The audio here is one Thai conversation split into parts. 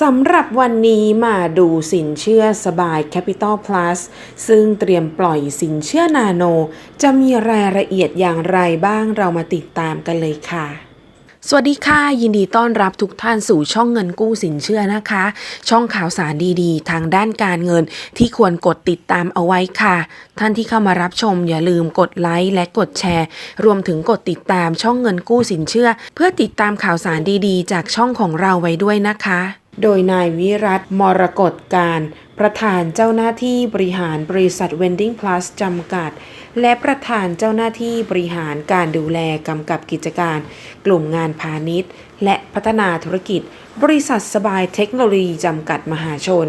สำหรับวันนี้มาดูสินเชื่อสบาย Capital Plus ซึ่งเตรียมปล่อยสินเชื่อนาโน จะมีรายละเอียดอย่างไรบ้างเรามาติดตามกันเลยค่ะสวัสดีค่ะ ยินดีต้อนรับทุกท่านสู่ช่องเงินกู้สินเชื่อนะคะ ช่องข่าวสารดีๆ ทางด้านการเงินที่ควรกดติดตามเอาไว้ค่ะ ท่านที่เข้ามารับชมอย่าลืมกดไลค์และกดแชร์ รวมถึงกดติดตามช่องเงินกู้สินเชื่อ เพื่อติดตามข่าวสารดีๆ จากช่องของเราไว้ด้วยนะคะ โดยนายวิรัตมรกตการ ประธานเจ้าหน้าที่บริหารบริษัท Vending Plus จำกัด และประธานเจ้าหน้าที่บริหารการดูแลกำกับกิจการ กลุ่มงานพาณิชย์ และพัฒนาธุรกิจ บริษัทสบายเทคโนโลยีจำกัดมหาชน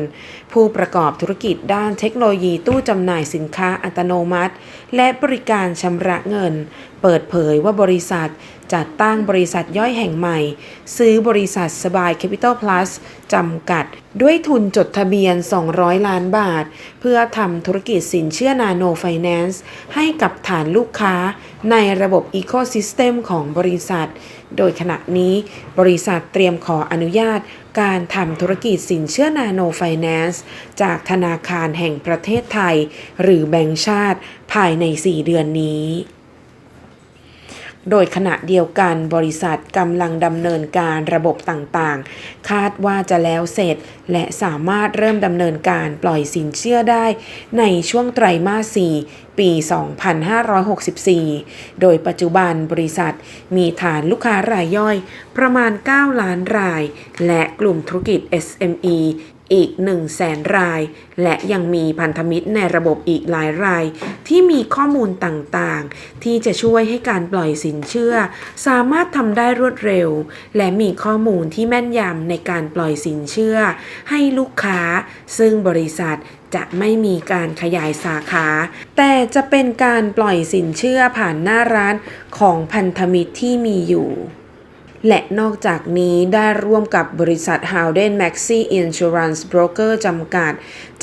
ผู้ประกอบธุรกิจด้านเทคโนโลยีตู้จำหน่ายสินค้าอัตโนมัติ และบริการชำระเงิน เปิดเผยว่าบริษัทจัดตั้งบริษัทย่อยแห่งใหม่ ซื้อบริษัทสบาย Capital Plus จำกัด ด้วยทุนจดทะเบียน 200 ล้านบาท เพื่อทำธุรกิจสินเชื่อนาโนไฟแนนซ์ให้กับฐานลูกค้าในระบบ Ecosystem ของบริษัท โดยขณะนี้บริษัทเตรียมขออนุญาต การทำธุรกิจสินเชื่อนาโนไฟแนนซ์จากธนาคารแห่งประเทศไทย หรือแบงก์ชาติภายใน 4 เดือนนี้ โดยขณะเดียวกันบริษัทกำลังดำเนินการระบบต่างๆ คาดว่าจะแล้วเสร็จ และสามารถเริ่มดำเนินการปล่อยสินเชื่อได้ ในช่วงไตรมาส 4 ปี 2564 โดยปัจจุบันบริษัทมีฐานลูกค้ารายย่อยประมาณ 9 ล้านราย และกลุ่มธุรกิจ SME อีก 1 0 0 0 0แสนราย และยังมีพันธมิตรในระบบอีกหลายราย ที่มีข้อมูลต่างๆ ที่จะช่วยให้การปล่อยสินเชื่อ สามารถทำได้รวดเร็ว และมีข้อมูลที่แม่นยำในการปล่อยสินเชื่อ ให้ลูกค้า ซึ่งบริษัทจะไม่มีการขยายสาขา แต่จะเป็นการปล่อยสินเชื่อผ่านหน้าร้านของพันธมิตรที่มีอยู่ และนอกจากนี้ได้ร่วมกับบริษัท Howden Maxi Insurance Broker จำกัด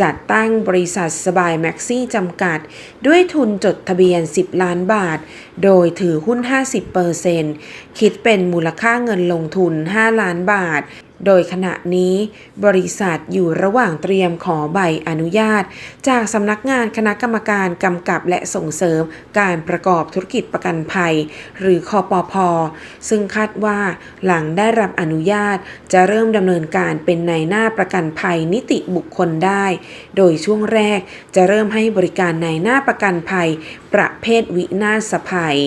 จัดตั้งบริษัทสบาย Maxi จำกัด ด้วยทุนจดทะเบียน 10 ล้านบาท โดยถือหุ้น 50%คิดเป็นมูลค่าเงินลงทุน 5 ล้านบาทโดยขณะนี้บริษัทอยู่ระหว่างเตรียมขอใบอนุญาต จากสำนักงานคณะกรรมการกำกับและส่งเสริมการประกอบธุรกิจประกันภัย หรือคอปพซึ่งคาดว่าหลังได้รับอนุญาตจะเริ่มดำเนินการเป็นในหน้าประกันภัยนิติบุคคลได้ โดยช่วงแรกจะเริ่มให้บริการในหน้าประกันภัย ประเภทวินาศภัย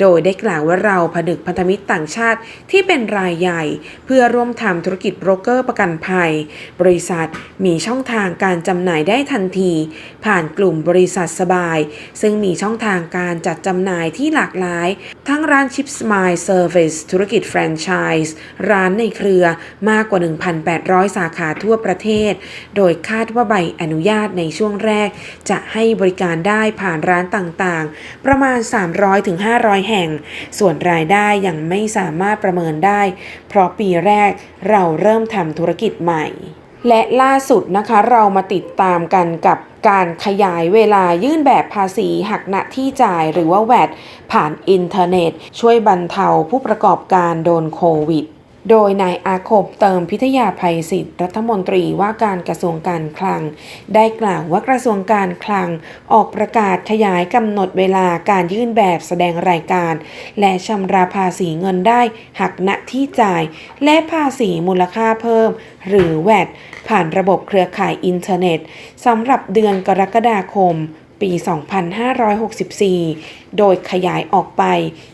โดยได้กล่าวว่าเราผนึกพันธมิตรต่างชาติที่เป็นรายใหญ่ เพื่อร่วมทำธุรกิจโบรกเกอร์ประกันภัย บริษัทมีช่องทางการจำหน่ายได้ทันที ผ่านกลุ่มบริษัทสบาย ซึ่งมีช่องทางการจัดจำหน่ายที่หลากหลาย ทั้งร้านชิปสมายเซอร์วิสธุรกิจแฟรนไชส์ร้านในเครือมากกว่า 1,800 สาขาทั่วประเทศ โดยคาดว่าใบอนุญาตในช่วงแรก จะให้บริการได้ผ่านร้านต่างๆ ประมาณ 300-500 แห่ง ส่วนรายได้ยังไม่สามารถประเมินได้ เพราะปีแรกเราเริ่มทำธุรกิจใหม่ และล่าสุดนะคะเรามาติดตามกันกับการขยายเวลายื่นแบบภาษีหักหน้าที่จ่ายหรือว่าแวดผ่านอินเทอร์เน็ต ช่วยบรรเทาผู้ประกอบการโดนโควิด โดยนายอาคมเติมพิทยาภัยศิษย์รัฐมนตรีว่าการกระทรวงการคลัง ได้กล่าวว่ากระทรวงการคลังออกประกาศขยายกำหนดเวลาการยื่นแบบแสดงรายการ และชำระภาษีเงินได้หักณที่จ่าย และภาษีมูลค่าเพิ่ม หรือแวดผ่านระบบเครือข่ายอินเทอร์เน็ตสำหรับเดือนกรกฎาคมปี 2564 โดยขยายออกไป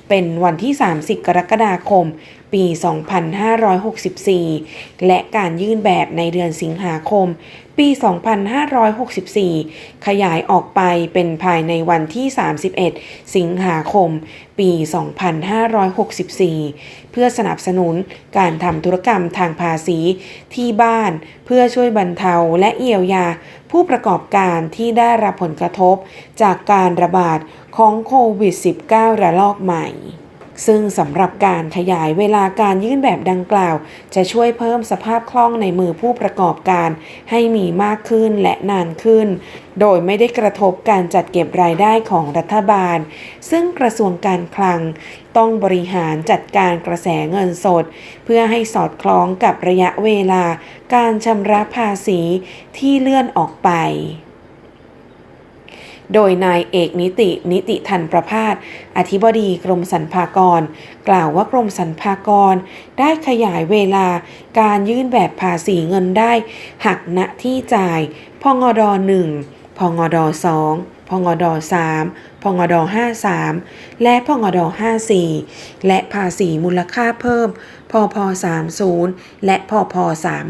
เป็นวันที่ 30 กรกฎาคม ปี 2564 และการยื่นแบบในเดือนสิงหาคม ปี 2564 ขยายออกไปเป็นภายในวันที่ 31 สิงหาคม ปี 2564 เพื่อสนับสนุนการทำธุรกรรมทางภาษีที่บ้านเพื่อช่วยบรรเทาและเยียวยา ผู้ประกอบการที่ได้รับผลกระทบจากการระบาด ของโควิด -19 ระลอกใหม่ ซึ่งสำหรับการขยายเวลาการยื่นแบบดังกล่าว จะช่วยเพิ่มสภาพคล่องในมือผู้ประกอบการ ให้มีมากขึ้นและนานขึ้น โดยไม่ได้กระทบการจัดเก็บรายได้ของรัฐบาล ซึ่งกระทรวงการคลัง ต้องบริหารจัดการกระแสเงินสด เพื่อให้สอดคล้องกับระยะเวลา การชำระภาษีที่เลื่อนออกไป โดยนายเอกนิติ นิติทันประพาสอธิบดีกรมสรรพากร กล่าวว่ากรมสรรพากร ได้ขยายเวลาการยื่นแบบภาษีเงินได้ หักณที่จ่ายพงด1พงดอ2พงด3พงด53 และพงด54 และภาษีมูลค่าเพิ่ม พพ30 และพพ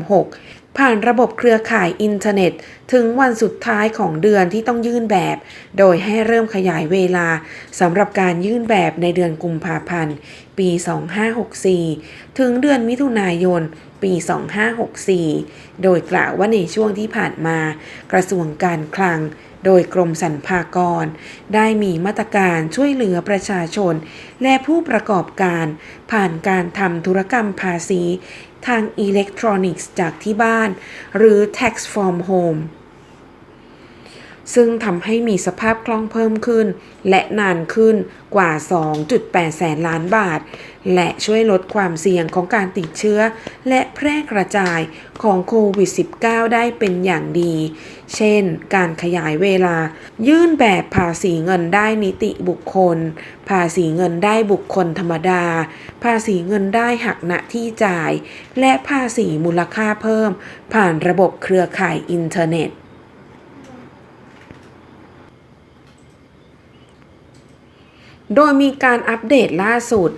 36 ผ่านระบบเครือข่ายอินเทอร์เน็ต ถึงวันสุดท้ายของเดือนที่ต้องยื่นแบบ โดยให้เริ่มขยายเวลาสำหรับการยื่นแบบในเดือนกุมภาพันธ์ ปี 2564 ถึงเดือนมิถุนายน ปี 2564 โดยกล่าวว่าในช่วงที่ผ่านมา กระทรวงการคลังโดยกรมสรรพากร ได้มีมาตรการช่วยเหลือประชาชน และผู้ประกอบการ ผ่านการทำธุรกรรมภาษี ทางอิเล็กทรอนิกส์จากที่บ้าน หรือ tax from home ซึ่งทำให้มีสภาพคล่องเพิ่มขึ้น และนานขึ้นกว่า 2.8 แสนล้านบาท และช่วยลดความเสี่ยงของการติดเชื้อ และแพร่กระจายของโควิด -19 ได้เป็นอย่างดี เช่น การขยายเวลา ยื่นแบบภาษีเงินได้นิติบุคคล ภาษีเงินได้บุคคลธรรมดา ภาษีเงินได้หักณที่จ่าย และภาษีมูลค่าเพิ่ม ผ่านระบบเครือข่ายอินเทอร์เน็ต โดยมีการอัปเดตล่าสุด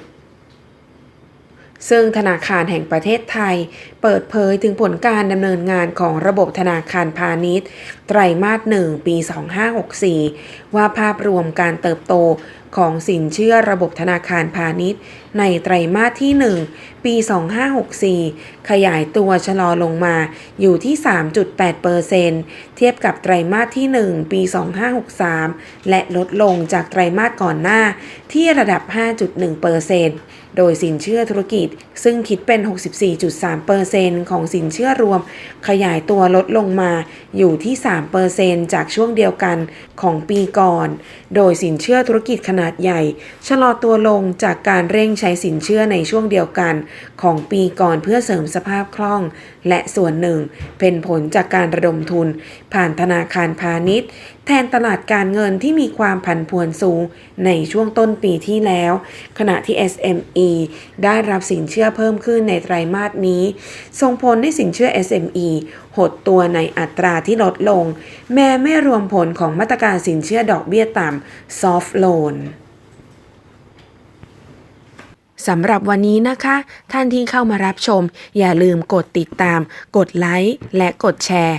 ซึ่งธนาคารแห่งประเทศไทย เปิดเผยถึงผลการดำเนินงานของระบบธนาคารพาณิชย์ ไตรมาสหนึ่งปี 2564 ว่าภาพรวมการเติบโตของสินเชื่อระบบธนาคารพาณิชย์ ในไตรมาสที่ 1 ปี 2564 ขยายตัวชะลอลงมาอยู่ที่ 3.8%เซนเทียบกับไตรมาสที่ 1 ปี 2563 และลดลงจากไตรมาสก่อนหน้าที่ระดับ 5.1%โดยสินเชื่อธุรกิจซึ่งคิดเป็น 64.3%ของสินเชื่อรวม ขยายตัวลดลงมาอยู่ที่ 3%จากช่วงเดียวกันของปีก่อน โดยสินเชื่อธุรกิจขนาดใหญ่ ชะลอตัวลงจากการเร่งใช้สินเชื่อในช่วงเดียวกันของปีก่อนเพื่อเสริมสภาพคล่อง และส่วนหนึ่ง เป็นผลจากการระดมทุน ผ่านธนาคารพาณิชย์ แทนตลาดการเงินที่มีความผันผวนสูงในช่วงต้นปีที่แล้ว ขณะที่ SME ได้รับสินเชื่อเพิ่มขึ้นในไตรมาสนี้ ส่งผลให้สินเชื่อ SME หดตัวในอัตราที่ลดลง แม้ไม่รวมผลของมาตรการสินเชื่อดอกเบี้ยต่ำ soft loan สำหรับวันนี้นะคะ ท่านที่เข้ามารับชม อย่าลืมกดติดตาม กดไลค์และกดแชร์